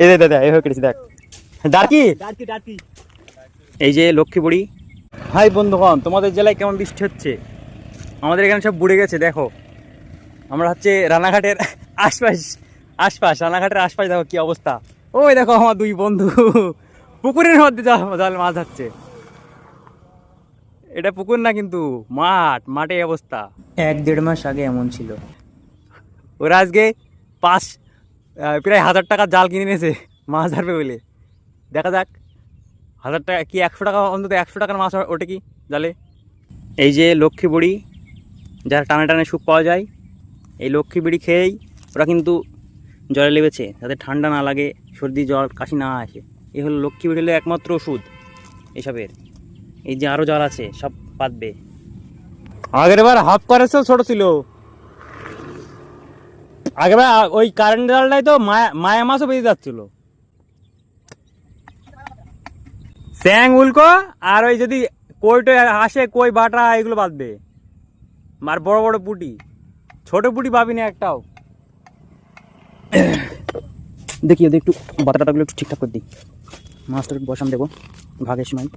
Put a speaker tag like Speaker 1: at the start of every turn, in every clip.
Speaker 1: এই দে দাদা এই হয়ে কেটেছি দেখ। ডাকি এই যে লক্ষ্মীপুরি হাই বন্ধুগণ তোমাদের জেলায় কেমন বৃষ্টি হচ্ছে? আমাদের এখানে সব বুড়ে গেছে দেখো। আমরা হচ্ছে রানাঘাটের আশপাশ আশপাশ রানাঘাটের আশপাশ দেখো কি অবস্থা। ওই দেখো আমার দুই বন্ধু পুকুরের মধ্যে জাল মাছ ধরছে এটা পুকুর না কিন্তু মাঠ মাঠে অবস্থা।
Speaker 2: এক দেড় মাস আগে এমন ছিল।
Speaker 1: ওরা আজকে পাঁচ প্রায় হাজার টাকার জাল কিনে নিয়েছে মাছ ধরবে বলে। দেখা যাক, হাজার টাকা কি একশো টাকা, অন্তত একশো টাকার মাছ ওটা কি জালে? এই যে লক্ষ্মী বুড়ি, যার টানে টানে সুপ পাওয়া যায়, এই লক্ষ্মী বিড়ি খেয়েই ওরা কিন্তু জলে লেবেছে, যাতে ঠান্ডা না লাগে, সর্দি, জ্বর, কাশি না আসে। এই হলো লক্ষ্মী বিড়ি হলো একমাত্র ওষুধ এসবের। এই যে আরও জল আছে, সব পাতবে। আগের বার হাফ করেছে, ছোটো ছিল। আগেবার ওই কারেন্ট জালটাই তো মায়া মায়া মাছও বেরিয়ে যাচ্ছিল। স্যাং, উল্কো, আর ওই যদি কইটো আসে, কই বাটা, এগুলো বাঁধবে আর বড় বড় পুটি। ছোট পুটি পাবি না একটাও। দেখি, ওদের একটু বাতাটাগুলো একটু ঠিকঠাক করে দিই। মাছটা বসাম দেবো, ভাগের সময়।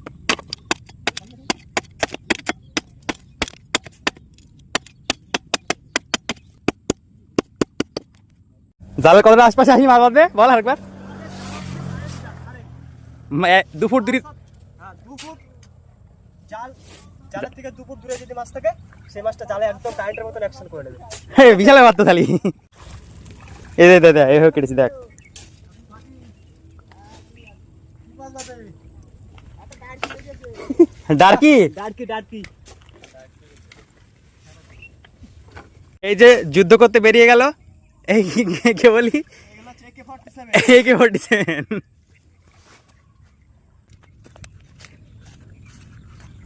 Speaker 1: জালের কতটা আশপাশে আসি মাছ বাঁধবে বল আরেকবার। মা- দু ফুট দূরে
Speaker 3: হ্যাঁ জালের থেকে দু ফুট দূরে যদি মাছ থাকে সেই মাছটা জালে একদম কারেন্টের মতন অ্যাকশন করে নেবে।
Speaker 1: বিশাল ব্যাপার তো তাহলে। এই দে দাদা এই হয়ে কেটেছি দেখ। ডার্কি। এই যে যুদ্ধ করতে বেরিয়ে গেল। বলি? একে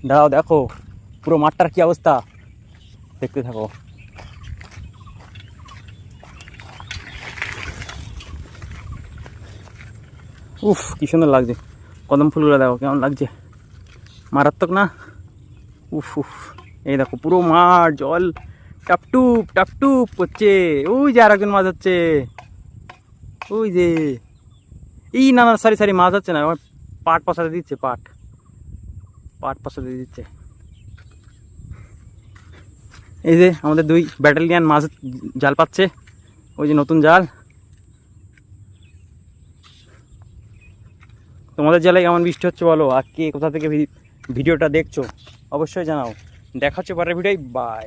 Speaker 1: দাঁড়াও, দেখো, পুরো মাঠটার কি অবস্থা? দেখতে থাকো। উফ, কি সুন্দর লাগছে। কদম ফুলগুলো দেখো, কেমন লাগছে। মারাত্মক না? উফ উফ। এই দেখো, পুরো মাঠ, জল। টাপটুপ টাপটুপ করছে ওই যে আর একজন মাছ হচ্ছে ওই যে। এই না না সারি সরি মাছ হচ্ছে না। ওই পাট পশাতে দিচ্ছে, পাট। পাট পশাতে দিচ্ছে। এই যে আমাদের দুই ব্যাটালিয়ান মাছ জাল পাচ্ছে। ওই যে নতুন জাল। তোমাদের জেলায় কেমন বৃষ্টি হচ্ছে বলো? আর কে কোথা থেকে ভিডিওটা দেখছ? অবশ্যই জানাও। দেখা হচ্ছে পরের ভিডিও বাই